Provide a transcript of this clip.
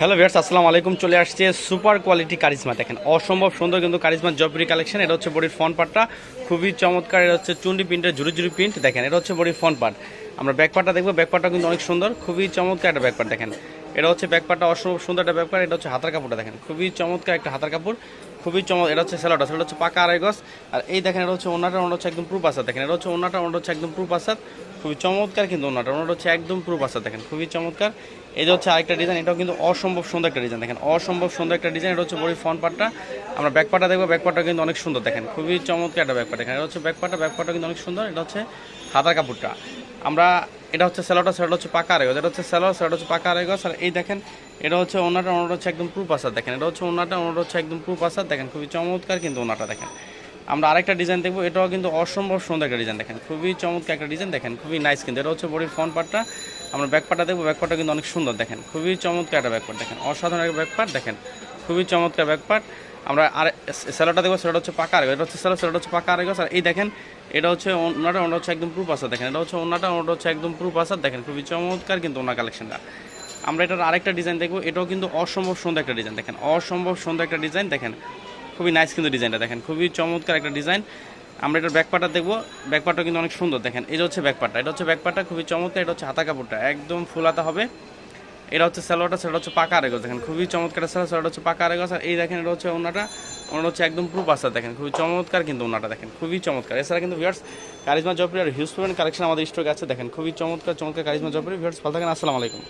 Hello viewers আসসালামু আলাইকুম। চলে আসছে সুপার কোয়ালিটি কারিজমা দেখেন, অসম্ভব সুন্দর কিন্তু কারিজমা জবরি কালেকশন। এটা হচ্ছে বডির ফ্রন্ট পার্টটা। খুবই চমৎকার, এটা হচ্ছে চুন্ডি প্রিন্টের ঝুড়ি ঝুড়ি প্রিন্ট। দেখেন, এটা হচ্ছে বডির ফ্রন্ট পার্ট। আমরা ব্যাক পার্টটা দেখব। ব্যাক পার্টটা কিন্তু অনেক সুন্দর, খুবই চমৎকার একটা ব্যাক পার্ট দেখেন। এটা হচ্ছে ব্যাক পার্টটা অসম্ভব সুন্দর একটা ব্যাক পার্ট এটা হচ্ছে হাতার কাপড়টা, দেখেন। খুবই চমৎকার একটা হাতার কাপড়, খুবই চমৎ, এটা হচ্ছে স্যালোটা সেটা হচ্ছে পাকা আড়াই গজ। আর এই দেখেন, এটা হচ্ছে ওনাটা ওনাটা হচ্ছে একদম প্রুফ আসাদ। দেখেন, এটা হচ্ছে ওনাটা ওনাটা হচ্ছে একদম প্রুফ আসাদ। খুবই চমৎকার কিন্তু ওনাটা। ওনাটা হচ্ছে একদম প্রুফ আসাদ দেখেন, খুবই চমৎকার। যে হচ্ছে আরেকটা ডিজাইন এটাও কিন্তু অসম্ভব সুন্দর একটা ডিজাইন দেখেন, অসম্ভব সুন্দর একটা ডিজাইন এটা হচ্ছে বড়ি ফ্রন্ট পার্টটা আমরা ব্যাক পার্টটা দেখব ব্যাক পার্টটা কিন্তু অনেক সুন্দর দেখেন, খুবই চমৎকার একটা ব্যাক পার্ট দেখেন। এটা হচ্ছে ব্যাক পার্টটা ব্যাক পার্টটা কিন্তু অনেক সুন্দর, এটা হচ্ছে হাতার কাপড়টা। আমরা, এটা হচ্ছে স্যালোটা সেটা হচ্ছে পাকা আরেগজ এটা হচ্ছে স্যালোর সেটা হচ্ছে পাকা আরেগজ আর এই দেখেন, এটা হচ্ছে ওনাটা ওনাটা হচ্ছে একদম প্রুফ আসার দেখেন, এটা হচ্ছে ওনাটা ওনাটা হচ্ছে একদম প্রুফ আসার দেখেন, খুবই চমৎকার কিন্তু ওনাটা দেখেন। আমরা আরেকটা ডিজাইন দেখব, এটাও কিন্তু অসম্ভব সুন্দর একটা ডিজাইন দেখেন। খুবই চমৎকার একটা ডিজাইন দেখেন, খুবই নাইস কিন্তু। এটা হচ্ছে বডির ফ্রন্ট পার্টটা আমরা ব্যাক পার্টটা দেখব ব্যাক পার্টটা কিন্তু অনেক সুন্দর দেখেন। খুবই চমৎকার একটা ব্যাক পার্ট দেখেন। অসাধারণ একটা ব্যাক পার্ট দেখেন। খুবই চমৎকার ব্যাক পার্ট আমরা আর স্যালোটা দেখব সেটা হচ্ছে পাকা আরেগজ এটা হচ্ছে স্যালো সেটা হচ্ছে পাকা আরেগজ আর এই দেখেন, এটা হচ্ছে ওনাটা ওনাটা হচ্ছে একদম প্রুফ আসার দেখেন। এটা হচ্ছে ওনাটা ওনাটা হচ্ছে একদম প্রুফ আসার দেখেন। খুবই চমৎকার কিন্তু ওনার কালেকশনটা আমরা এটার আরেকটা ডিজাইন দেখব, এটাও কিন্তু অসম্ভব সুন্দর একটা ডিজাইন দেখেন। অসম্ভব সুন্দর একটা ডিজাইন দেখেন। খুবই নাইস কিন্তু ডিজাইনটা দেখেন, খুবই চমৎকার একটা ডিজাইন আমরা এটার ব্যাকপাটা দেখব। ব্যাকপাটা কিন্তু অনেক সুন্দর, দেখেন এটা হচ্ছে ব্যাকপাটা এটা হচ্ছে ব্যাকপাটা খুবই চমৎকার, এটা হচ্ছে হাতা কাপড়টা, একদম ফুল হাতা হবে। এটা হচ্ছে স্যালোয়ারটা সেটা হচ্ছে পাকা আরেগজ দেখেন, খুবই চমৎকার স্যালো সেটা হচ্ছে পাকা আরেগজ আর এই দেখেন, এটা হচ্ছে ওনাটা ওনার হচ্ছে একদম প্রুফ আসার দেখেন, খুবই চমৎকার কিন্তু ওনাটা দেখেন, খুবই চমৎকার। এছাড়া কিন্তু ভিউয়ার্স কারিজমা জপরি আর হিউজ কালেকশন আমাদের স্টকে আছে, দেখেন, খুবই চমৎকার চমৎকার কারিজমা জপরি ভিউয়ার্স ভালো থাকেন, আসসালামু আলাইকুম।